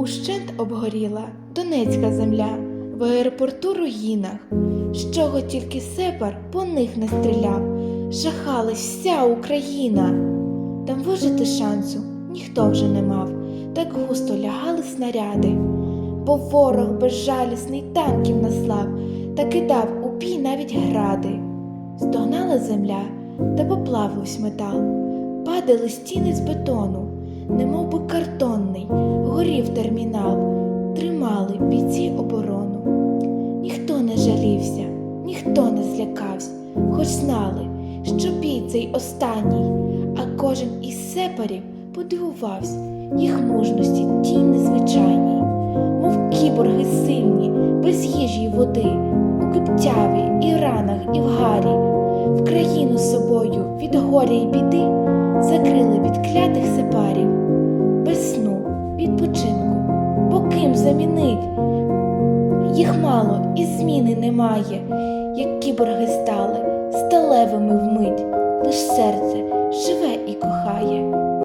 Ущент обгоріла Донецька земля, в аеропорту руїнах, з чого тільки сепар по них не стріляв, жахалась вся Україна. Там вижити шансу ніхто вже не мав, так густо лягали снаряди, бо ворог безжалісний танків наслав та кидав у бій навіть гради. Стогнала земля, та поплавився метал, падали стіни з бетону, немов би картонний, ніхто не злякався, хоч знали, що бій цей останній, а кожен із сепарів подивувався їх мужності тій незвичайній, мов кіборги сильні, без їжі й води, у киптяві і ранах, і в гарі, в країну собою від горя й біди закрили від клятих сепарів, без сну, відпочинку, бо ким замінить? Їх мало і зміни немає, як кіборги стали сталевими вмить, лиш серце живе.